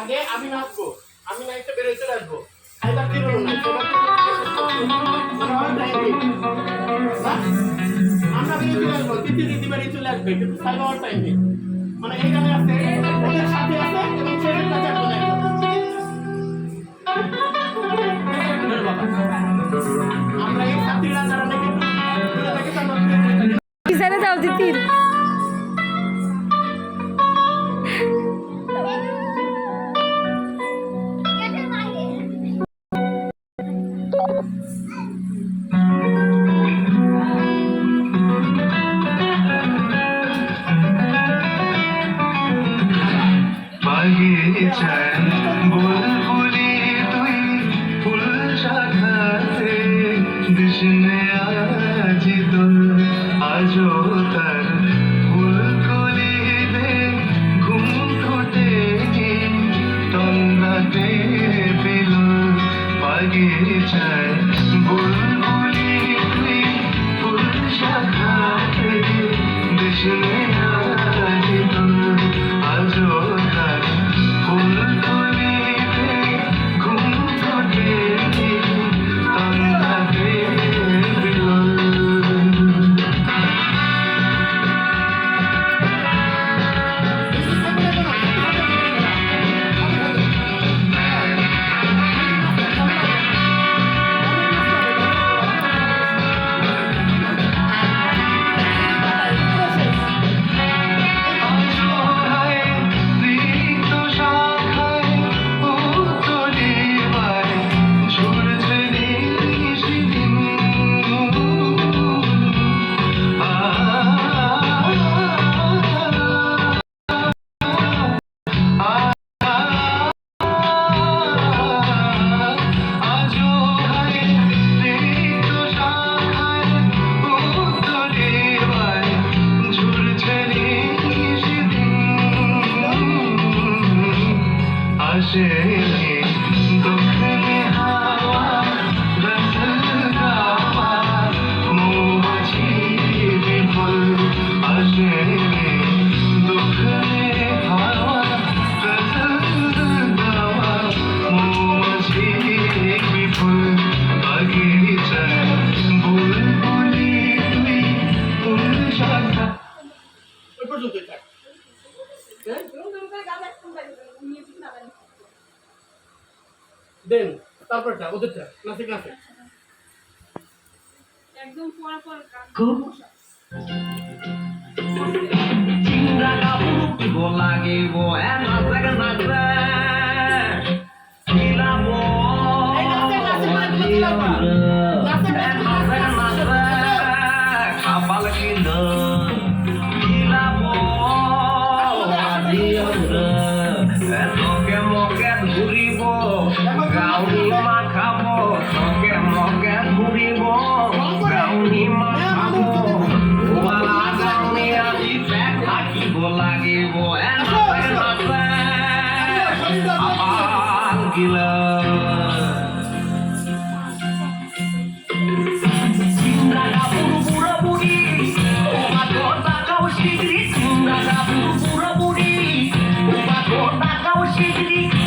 আগে আমি নাচবো, আমি নাইতে বেরোয় চলে আসব। খাইবার কি রকম আমরা বেরোয় চলে চলে আসবে, কিন্তু সাইবার টাইম মানে এইখানে আছে, ওদের সাথে আছে, এবং ছেলের কাছে এখন güzel দেন তারপরটা ওদেরটা নাসিক নাসিক একদম পর এ নাচে নাচে খিলাব খাবাল Auxílio.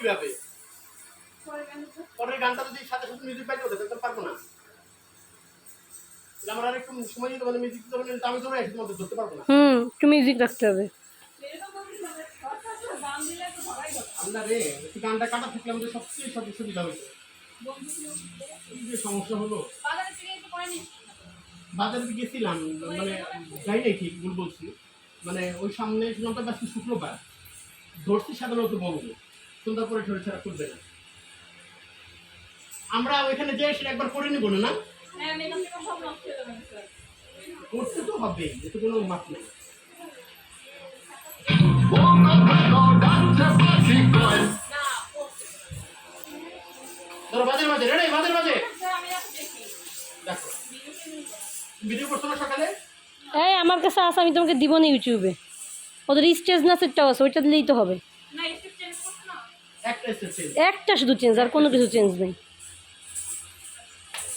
কীভাবে? পরের গানটা যদি সাথে সাথে মিউজিক পাইতে তাহলে পারব না। আমার আর একটু সময় দিতে মিউজিক দিতে মানে আমি ধরে একটু মধ্যে ধরতে পারব না। হুম একটু মিউজিক রাখতে হবে। সমস্যা হলো। বাজারে গেছিলাম মানে যাই বলছি। মানে ওই সামনে শুক্রবার। ধরছি সাধারণত বলব সুন্দর করে ঠরে ছাড়া করবে না। আমরা ওইখানে যে সেটা একবার করে নিব না না? করতে তো হবে এতে কোনো মাপ নেই। ধরো বাজের বাজে রেডি বাজের বাজে। দেখো। ভিডিও করছ না সকালে? এই আমার কাছে আছে আমি তোমাকে দিব না ইউটিউবে। ওদের স্টেজ না সেটটাও আছে ওইটা দিলেই তো হবে। চেঞ্জ একটা শুধু চেঞ্জ আর কোনো কিছু চেঞ্জ নেই।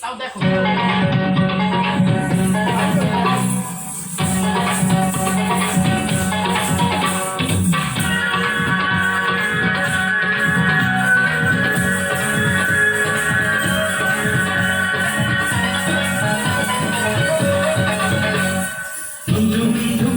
তাও দেখো। ধুম ধুম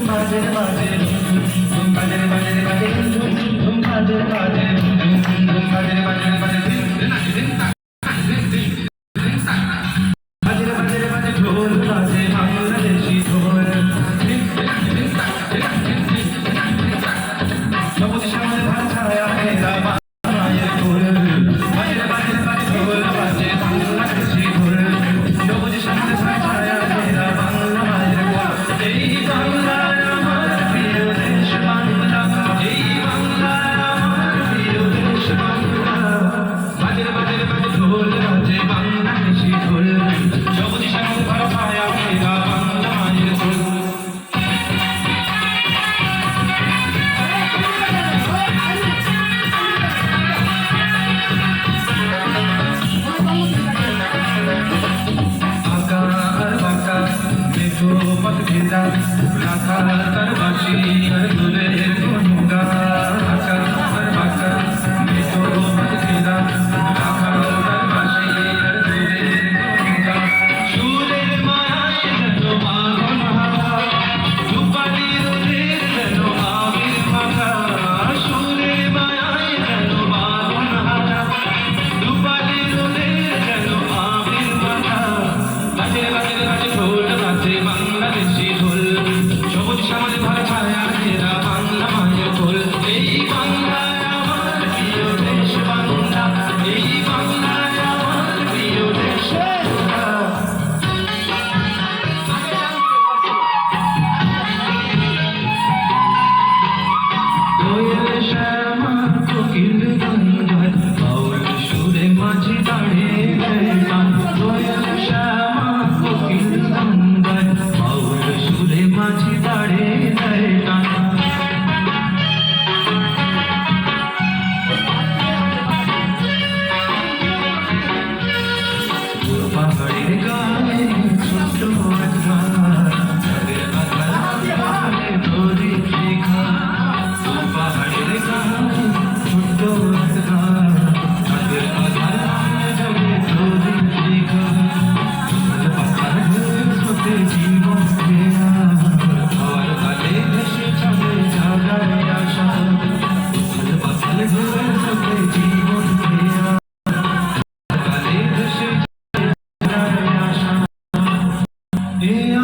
দেখো পথ ঘেরা রাখা তার বাসি আর দূরে এ